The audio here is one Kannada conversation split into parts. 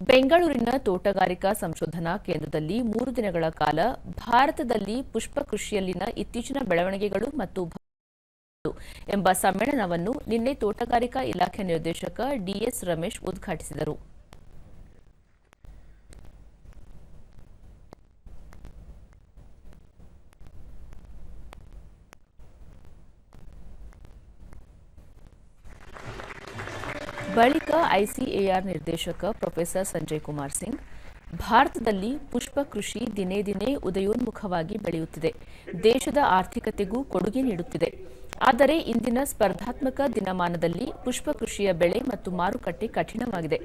ಬೆಂಗಳೂರಿನ ತೋಟಗಾರಿಕಾ ಸಂಶೋಧನಾ ಕೇಂದ್ರದಲ್ಲಿ ಮೂರು ದಿನಗಳ ಕಾಲ ಭಾರತದಲ್ಲಿ ಪುಷ್ಪ ಕೃಷಿಯಲ್ಲಿನ ಇತ್ತೀಚಿನ ಬೆಳವಣಿಗೆಗಳು ಮತ್ತು ಎಂಬ ಸಮ್ಮೇಳನವನ್ನು ನಿನ್ನೆ ತೋಟಗಾರಿಕಾ ಇಲಾಖೆ ನಿರ್ದೇಶಕ ಡಿಎಸ್ ರಮೇಶ್ ಉದ್ಘಾಟಿಸಿದರು. ಬಳಿಕ ಐಸಿಎಆರ್ ನಿರ್ದೇಶಕ ಪ್ರೊಫೆಸರ್ ಸಂಜಯ್ ಕುಮಾರ್ ಸಿಂಗ್, ಭಾರತದಲ್ಲಿ ಪುಷ್ಪ ಕೃಷಿ ದಿನೇ ದಿನೇ ಉದಯೋನ್ಮುಖವಾಗಿ ಬೆಳೆಯುತ್ತಿದೆ. ದೇಶದ ಆರ್ಥಿಕತೆಗೂ ಕೊಡುಗೆ ನೀಡುತ್ತಿದೆ. ಆದರೆ ಇಂದಿನ ಸ್ಪರ್ಧಾತ್ಮಕ ದಿನಮಾನದಲ್ಲಿ ಪುಷ್ಪ ಕೃಷಿಯ ಬೆಳೆ ಮತ್ತು ಮಾರುಕಟ್ಟೆ ಕಠಿಣವಾಗಿದೆ.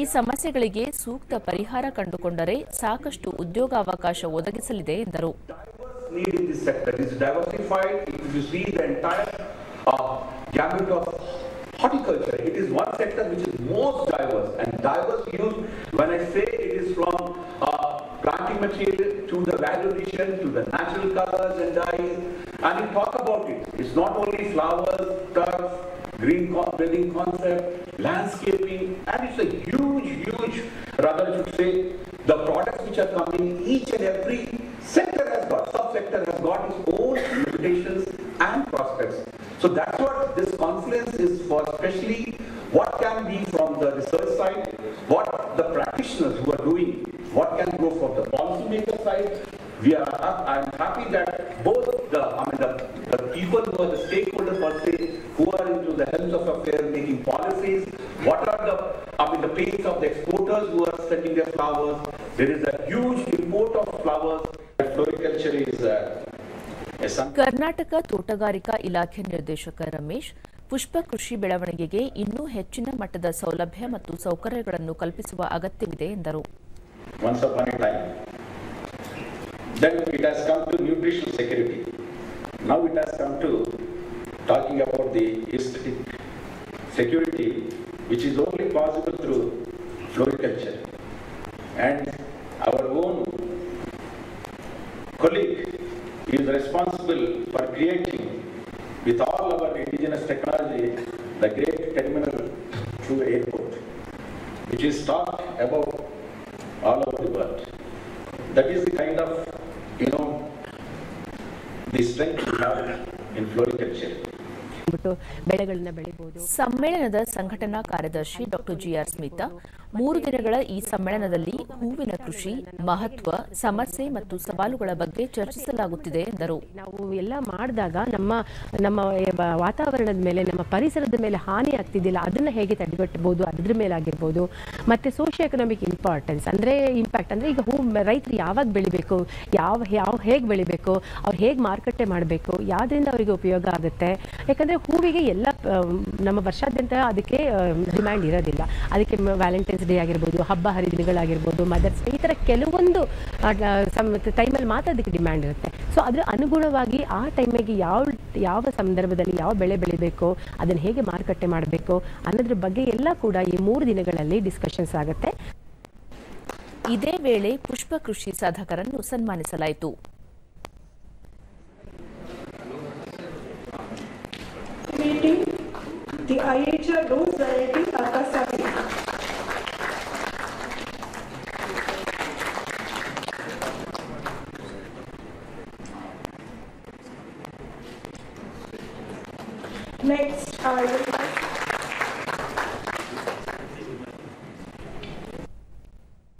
ಈ ಸಮಸ್ಯೆಗಳಿಗೆ ಸೂಕ್ತ ಪರಿಹಾರ ಕಂಡುಕೊಂಡರೆ ಸಾಕಷ್ಟು ಉದ್ಯೋಗಾವಕಾಶ ಒದಗಿಸಲಿದೆ ಎಂದರು. Horticulture, it is one sector which is most diverse and diverse use. When I say it is from uh, planting material to the value addition to the natural colors and dyes, and you talk about it. It's not only flowers, turf, green building concept, landscaping, and it's a huge, huge, rather I should say, the products which are coming, each and every sector has got, subsector has got its own limitations and prospects. So that's what this conference is for, especially what can be from the research side, what the practitioners who are doing, what can go from the policymaker side. We are, I'm happy that both the, I mean, the, the people who are the stakeholder per se, who are into the helms of affairs, making policies, what are the, I mean, the pains of the exporters who are sending their flowers. There is a huge import of flowers. Floriculture is Karnataka ತೋಟಗಾರಿಕಾ ಇಲಾಖೆ ನಿರ್ದೇಶಕ ರಮೇಶ್ ಪುಷ್ಪ ಕೃಷಿ ಬೆಳವಣಿಗೆಗೆ ಇನ್ನೂ ಹೆಚ್ಚಿನ ಮಟ್ಟದ ಸೌಲಭ್ಯ ಮತ್ತು ಸೌಕರ್ಯಗಳನ್ನು ಕಲ್ಪಿಸುವ ಅಗತ್ಯವಿದೆ ಎಂದರು. Which is only possible through floriculture. Colleague, is responsible for creating, with all our indigenous technology, the great terminal through airport, which is talked about all over the world. That is the kind of, you know, the strength we have in floriculture. ಬಿಟ್ಟು ಬೆಳೆಗಳನ್ನ ಬೆಳಿಬಹುದು ಸಮ್ಮೇಳನದ ಸಂಘಟನಾ ಕಾರ್ಯದರ್ಶಿ ಡಾಕ್ಟರ್ ಜಿಆರ್ ಸ್ಮಿತಾ ಮೂರು ದಿನಗಳ ಈ ಸಮ್ಮೇಳನದಲ್ಲಿ ಹೂವಿನ ಕೃಷಿ, ಮಹತ್ವ, ಸಮಸ್ಯೆ ಮತ್ತು ಸವಾಲುಗಳ ಬಗ್ಗೆ ಚರ್ಚಿಸಲಾಗುತ್ತಿದೆ ಎಂದರು. ನಾವು ಎಲ್ಲ ಮಾಡಿದಾಗ ನಮ್ಮ ನಮ್ಮ ವಾತಾವರಣದ ಮೇಲೆ, ನಮ್ಮ ಪರಿಸರದ ಮೇಲೆ ಹಾನಿ ಆಗ್ತಿದ್ದಿಲ್ಲ. ಅದನ್ನ ಹೇಗೆ ತಡೆಗಟ್ಟಬಹುದು? ಅದ್ರ ಮೇಲೆ ಆಗಿರ್ಬೋದು. ಮತ್ತೆ ಸೋಷಿಯೋ ಎಕನಾಮಿಕ್ ಇಂಪಾರ್ಟೆನ್ಸ್ ಅಂದ್ರೆ ಇಂಪ್ಯಾಕ್ಟ್ ಅಂದ್ರೆ ಈಗ ಹೂ, ರೈತರು ಯಾವಾಗ ಬೆಳಿಬೇಕು? ಯಾವ ಯಾವ ಹೇಗೆ ಬೆಳಿಬೇಕು? ಅವ್ರು ಹೇಗೆ ಮಾರುಕಟ್ಟೆ ಮಾಡಬೇಕು? ಯಾವ್ದ್ರಿಂದ ಅವರಿಗೆ ಉಪಯೋಗ ಆಗುತ್ತೆ? ಯಾಕಂದ್ರೆ ಹೂವಿಗೆ ಎಲ್ಲ ನಮ್ಮ ವರ್ಷಾದ್ಯಂತ ಅದಕ್ಕೆ ಡಿಮ್ಯಾಂಡ್ ಇರೋದಿಲ್ಲ. ಅದಕ್ಕೆ ವ್ಯಾಲೆಂಟೈನ್ಸ್ ಡೇ ಆಗಿರ್ಬೋದು, ಹಬ್ಬ ಹರಿದಿನಗಳಾಗಿರ್ಬೋದು ಮದರ್ಸ್ ಡೇ ಈ ಥರ ಕೆಲವೊಂದು ಟೈಮಲ್ಲಿ ಮಾತ್ರ ಅದಕ್ಕೆ ಡಿಮ್ಯಾಂಡ್ ಇರುತ್ತೆ. ಸೊ ಅದರ ಅನುಗುಣವಾಗಿ ಆ ಟೈಮಿಗೆ ಯಾವ ಯಾವ ಸಂದರ್ಭದಲ್ಲಿ ಯಾವ ಬೆಳೆ ಬೆಳಿಬೇಕು, ಅದನ್ನು ಹೇಗೆ ಮಾರುಕಟ್ಟೆ ಮಾಡಬೇಕು ಅನ್ನೋದ್ರ ಬಗ್ಗೆ ಎಲ್ಲ ಕೂಡ ಈ ಮೂರು ದಿನಗಳಲ್ಲಿ ಡಿಸ್ಕಷನ್ಸ್ ಆಗುತ್ತೆ. ಇದೇ ವೇಳೆ ಪುಷ್ಪ ಕೃಷಿ ಸಾಧಕರನ್ನು ಸನ್ಮಾನಿಸಲಾಯಿತು. The IHR rose variety Akasaki. Next, I will